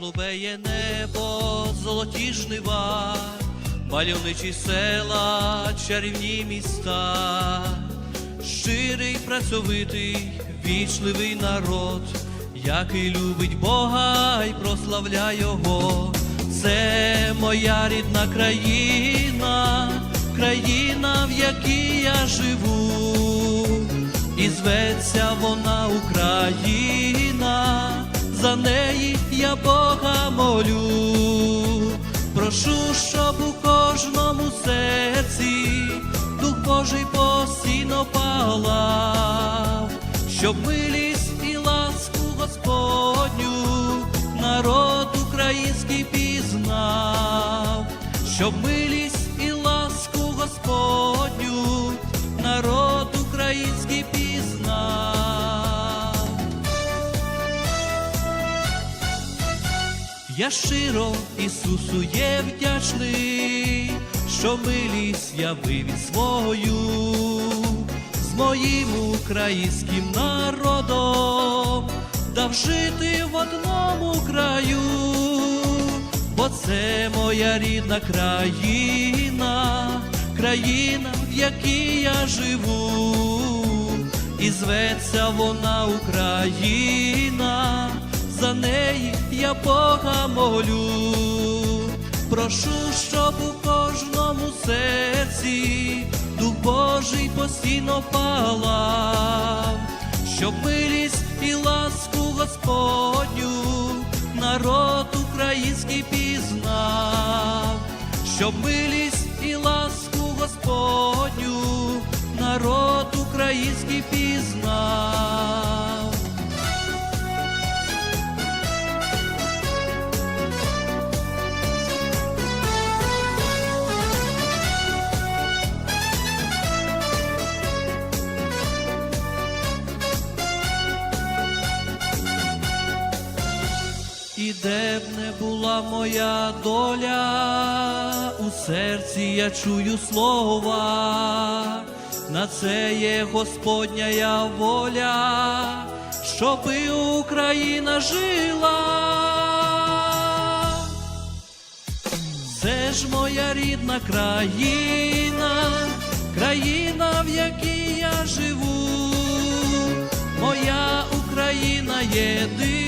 голубеє небо, золоті жнива, мальовничі села, чарівні міста, щирий, працьовитий, вічливий народ, який любить Бога й прославляє Його. Це моя рідна країна, країна, в якій я живу, і зветься вона Україна, за неї я Бога молю. Прошу, щоб у кожному серці Дух Божий постійно палав, щоб милість і ласку Господню народ український пізнав, щоб милість і ласку Господню народ український пізнав. Я щиро Ісусу є вдячний, що милість явив і свою з моїм українським народом, дав жити в одному краю, бо це моя рідна країна, країна, в якій я живу, і зветься вона Україна за неї я Бога молю, прошу, щоб у кожному серці Дух Божий постійно палав, щоб милість і ласку Господню народ український пізнав, щоб милість і ласку Господню народ український пізнав. Де б не була моя доля, у серці я чую слова, на це є Господня я воля, щоби Україна жила. Це ж моя рідна країна, країна, в якій я живу, моя Україна єдина,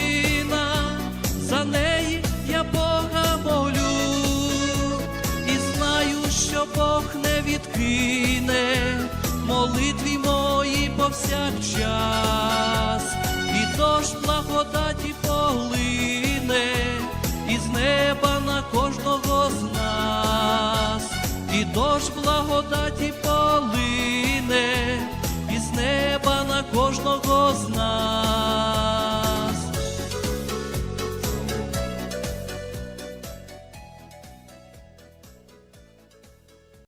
Бог відкине молитві мої повсякчас, і дощ благодаті полине із неба на кожного з нас, і дощ благодаті полине